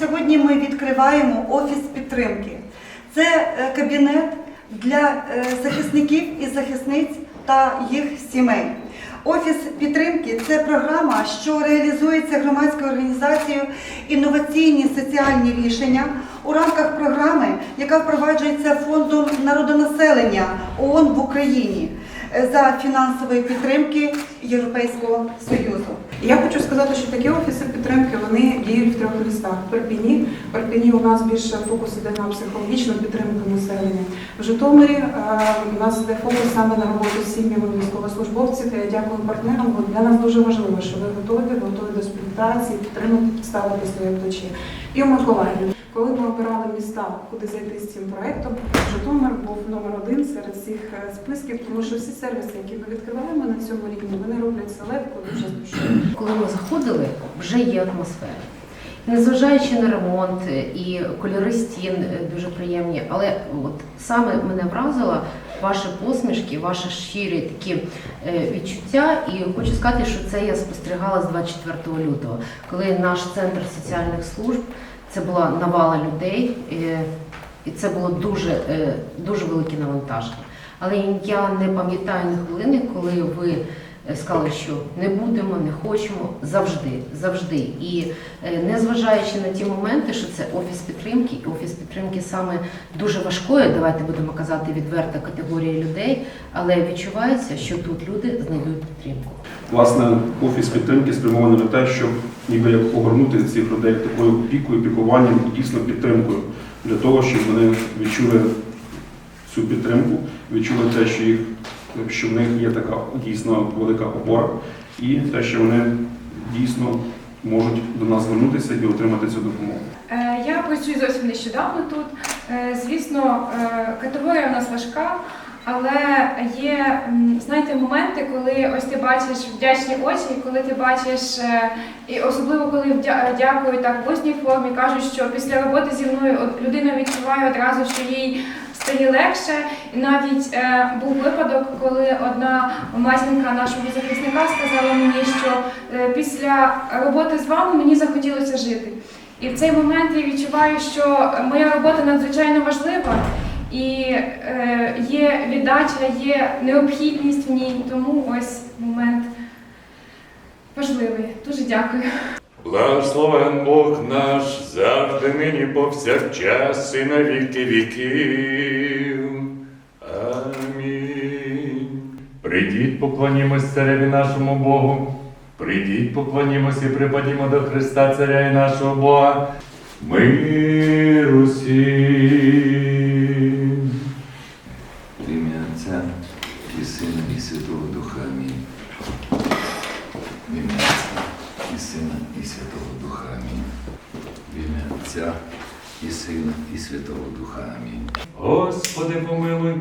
сьогодні ми відкриваємо офіс підтримки. Це е, кабінет для е, захисників і захисниць та їх сімей. Офіс підтримки це програма, що реалізується громадською організацією інноваційні соціальні рішення у рамках програми, яка впроваджується фондом народонаселення ООН в Україні е, за фінансової підтримки Європейського Союзу. Я хочу сказати, що такі офіси підтримки вони діють в трьох містах. В Перпіні. В Перпіні у нас більше фокус іде на психологічну підтримку населення. В Житомирі е, у нас іде фокус саме на роботу з сім'ями військовослужбовців. Я дякую партнерам, бо для нас дуже важливо, що ви готові, готові до співпраці, підтримати, ставити свої плечі. І у Миколаєві. Коли ми обирали міста, куди зайти з цим проектом, Житомир був номер один серед всіх е, списків, тому що всі сервіси, які ми відкриваємо на цьому рівні, вони роблять це легко, дуже з. Коли ми заходили, вже є атмосфера. Незважаючи на ремонт е, і кольори стін е, дуже приємні, але от саме мене вразило ваші посмішки, ваші щирі такі відчуття. І хочу сказати, що це я спостерігала з 24 лютого, коли наш центр соціальних служб це була навала людей, е, і це було дуже, е, дуже велике навантаження. Але я не пам'ятаю на хвилини, коли ви сказали, що не будемо, не хочемо завжди, завжди. І е, незважаючи на ті моменти, що це офіс підтримки, і офіс підтримки саме дуже важкої, давайте будемо казати відверта категорія людей, але відчувається, що тут люди знайдуть підтримку. Власне, офіс підтримки спрямований на те, щоб ніби як огорнути цих людей такою опікою, піклуванням і дійсно підтримкою для того, щоб вони відчули цю підтримку, відчули те, що їх що в них є така дійсно велика опора, і те, що вони дійсно можуть до нас звернутися і отримати цю допомогу. Е, Я працюю зовсім нещодавно тут. Е, Звісно, е, категорія у нас важка, але є, знаєте, моменти, коли ось ти бачиш вдячні очі, коли ти бачиш, і особливо коли дякую так в усній формі, кажуть, що після роботи зі мною от людина відчуває одразу, що їй стає легше. І навіть е, був випадок, коли одна матінка нашого захисника сказала мені, що е, після роботи з вами мені захотілося жити. І в цей момент я відчуваю, що моя робота надзвичайно важлива і е, є віддача, є необхідність в ній. Тому ось момент важливий. Дуже дякую. Благословен Бог наш завжди нині повсякчас і на віки віків. Амінь. Прийдіть, поклонімось цареві нашому Богу. Прийдіть, поклонімось і припадімо до Христа, царя і нашого Бога. Мир усім. В ім'я Отця і Сина, і Святого Духа. Амінь. В ім'я Отця і Сина, і Святого Духа. Амінь. В ім'я Отця і Сина, і Святого Духа. Амінь. Господи помилуй,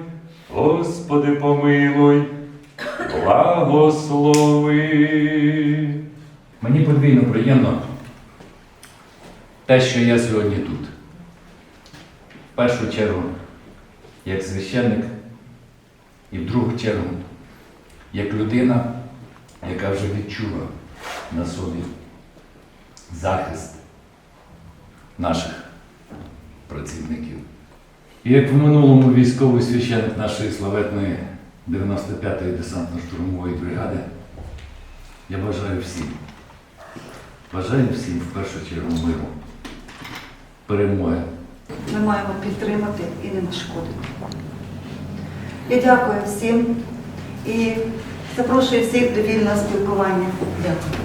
Господи помилуй, благослови. Мені подвійно приємно те, що я сьогодні тут. В першу чергу, як священник, і в другу чергу, як людина, яка вже відчула на собі захист наших працівників. І як в минулому військовий священник нашої славетної 95-ї десантно-штурмової бригади, я бажаю всім. Бажаю всім в першу чергу миру, перемоги. Ми маємо підтримати і не нашкодити. Я дякую всім і запрошую всіх до вільного спілкування. Дякую.